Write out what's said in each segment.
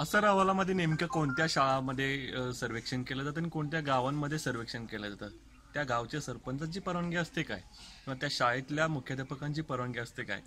असर अहवालामध्ये नेमकं कोणत्या शाळामध्ये सर्वेक्षण केलं जातं आणि कोणत्या गावांमध्ये सर्वेक्षण केलं जातं? त्या गावच्या सरपंचांची परवानगी असते काय? किंवा त्या शाळेतल्या मुख्याध्यापकांची परवानगी असते काय?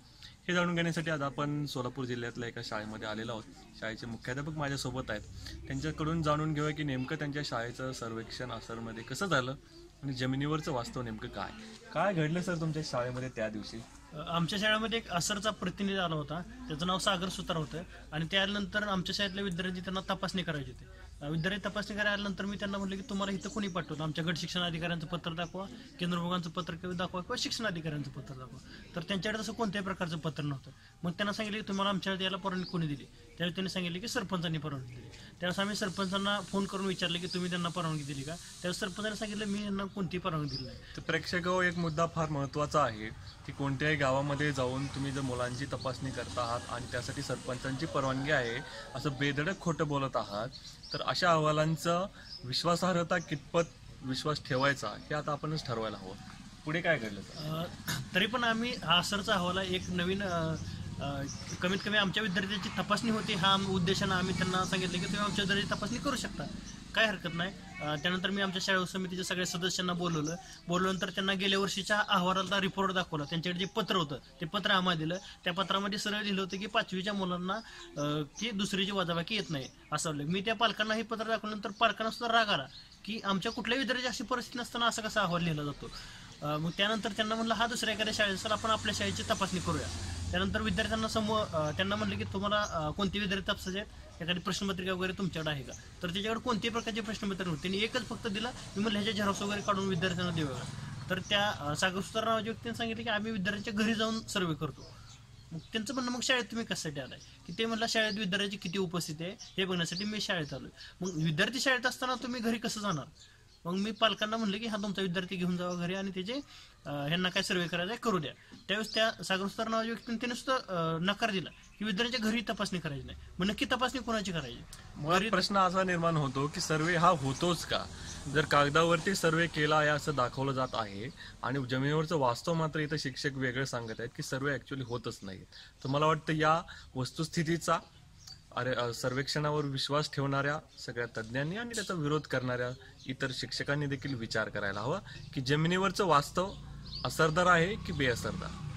हे जाणून घेण्यासाठी आज आपण सोलापूर जिल्ह्यातल्या एका शाळेमध्ये आलेलो आहोत. शाळेचे मुख्याध्यापक माझ्यासोबत आहेत. त्यांच्याकडून जाणून घेऊया की नेमकं त्यांच्या शाळेचं सर्वेक्षण असरमध्ये कसं झालं आणि जमिनीवरचं वास्तव नेमकं काय? काय घडलं सर तुमच्या शाळेमध्ये त्या दिवशी? आमच्या शाळेमध्ये एक असरचा प्रतिनिधी आला होता. त्याचं नाव सागर सुतार होतं. आणि त्यानंतर आमच्या शाळेतल्या विद्यार्थी त्यांना तपासणी करायची होती. विद्यार्थी तपासणी करायला आल्यानंतर मी त्यांना म्हटलं की तुम्हाला इथं कोणी पाठवतं? आमच्या गट शिक्षण अधिकाऱ्यांचं पत्र दाखवा केंद्र विभागांचं पत्र किंवा दाखवा किंवा शिक्षण अधिकाऱ्यांचं पत्र दाखवा. तर त्यांच्याकडे तसं कोणत्याही प्रकारचं पत्र नव्हतं. मग त्यांना सांगितलं की तुम्हाला आमच्या याला परवानगी कोणी दिली? त्यावेळी त्यांनी सांगितले की सरपंचांनी परवानगी दिली. त्यावेळेस आम्ही सरपंचांना फोन करून विचारले की तुम्ही त्यांना परवानगी दिली का? त्यावेळेस सरपंचांनी सांगितलं मी यांना कोणतीही परवानगी दिली नाही. तर प्रेक्षक हो, एक मुद्दा फार महत्त्वाचा आहे की कोणत्याही गावामध्ये जाऊन तुम्ही जर मुलांची तपासणी करता आहात आणि त्यासाठी सरपंचांची परवानगी आहे असं बेधडक खोटं बोलत आहात तर अशा अहवालांचं विश्वासार्हता कितपत विश्वास ठेवायचा हे आता आपणच ठरवायला हवं. पुढे काय घडलं? तरी पण आम्ही हा सरचा अहवाला एक नवीन कमीत कमी आमच्या विद्यार्थ्यांची तपासणी होती. हा उद्देशानं आम्ही त्यांना सांगितलं की तुम्ही आमच्या विद्यार्थ्याची तपासणी करू शकता. काय हरकत नाही. त्यानंतर मी आमच्या शाळा समितीच्या सगळ्या सदस्यांना बोलवलं. बोलवल्यानंतर त्यांना गेल्या वर्षीच्या अहवालाचा रिपोर्ट दाखवला. त्यांच्याकडे जे पत्र होतं ते पत्र आम्हाला दिलं. त्या पत्रामध्ये सरळ लिहिलं होतं की पाचवीच्या मुलांना की दुसरीची वजाबाकी येत नाही असं वाटलं मी त्या पालकांना हे पत्र दाखवल्यानंतर पालकांना सुद्धा राग आला की आमच्या कुठल्याही विद्यार्थ्याची अशी परिस्थिती नसताना असं कसा अहवाल लिहिला जातो? मग त्यानंतर त्यांना म्हणलं हा दुसऱ्या एखाद्या शाळेत सर आपण आपल्या शाळेची तपासणी करूया. त्यानंतर विद्यार्थ्यांना समोर त्यांना म्हटलं की तुम्हाला कोणते विद्यार्थी तपासायचे आहेत? एखादी प्रश्नपत्रिका वगैरे तुमच्याकडे आहे का? तर त्याच्याकडे कोणत्याही प्रकारचे प्रश्नपत्र नव्हते त्यांनी एकच फक्त दिला मी म्हणलं ह्याच्या झेरॉक्स वगैरे काढून विद्यार्थ्यांना देऊया तर त्या सागर सुतार नावाच्या व्यक्तीने सांगितलं की आम्ही विद्यार्थ्यांच्या घरी जाऊन सर्वे करतो. मग त्यांचं म्हणणं मग शाळेत तुम्ही कशासाठी आलाय? की ते म्हणलं शाळेत विद्यार्थ्याची किती उपस्थिती आहे? हे बघण्यासाठी मी शाळेत आलोय. मग विद्यार्थी शाळेत असताना तुम्ही घरी कसं जाणार? मग मी पालकांना म्हणलं की हा तुमचा विद्यार्थी घेऊन जावा घरी आणि त्याचे ह्यांना काय सर्वे करायचा करू द्या. त्यावेळेस त्या सागर सुतार नावाच्या व्यक्तीने त्याने सुद्धा नकार दिला की विद्यार्थ्यांच्या घरी तपासणी करायची नाही. मग नक्की तपासणी कोणाची करायची? मुळात प्रश्न असा निर्माण होतो की सर्वे हा होतोच का? जर कागदावरती सर्वे केला आहे असं दाखवलं जात आहे आणि जमिनीवरचं वास्तव मात्र इथं शिक्षक वेगळं सांगत आहेत की सर्वे ऍक्च्युली होतच नाही. तर मला वाटतं या वस्तुस्थितीचा अरे सर्वेक्षणावर विश्वास ठेवणाऱ्या सगळ्या तज्ज्ञांनी आणि त्याचा विरोध करणाऱ्या इतर शिक्षकांनी देखील विचार करायला हवा की जमिनीवरचं वास्तव असरदार आहे की बेअसरदार?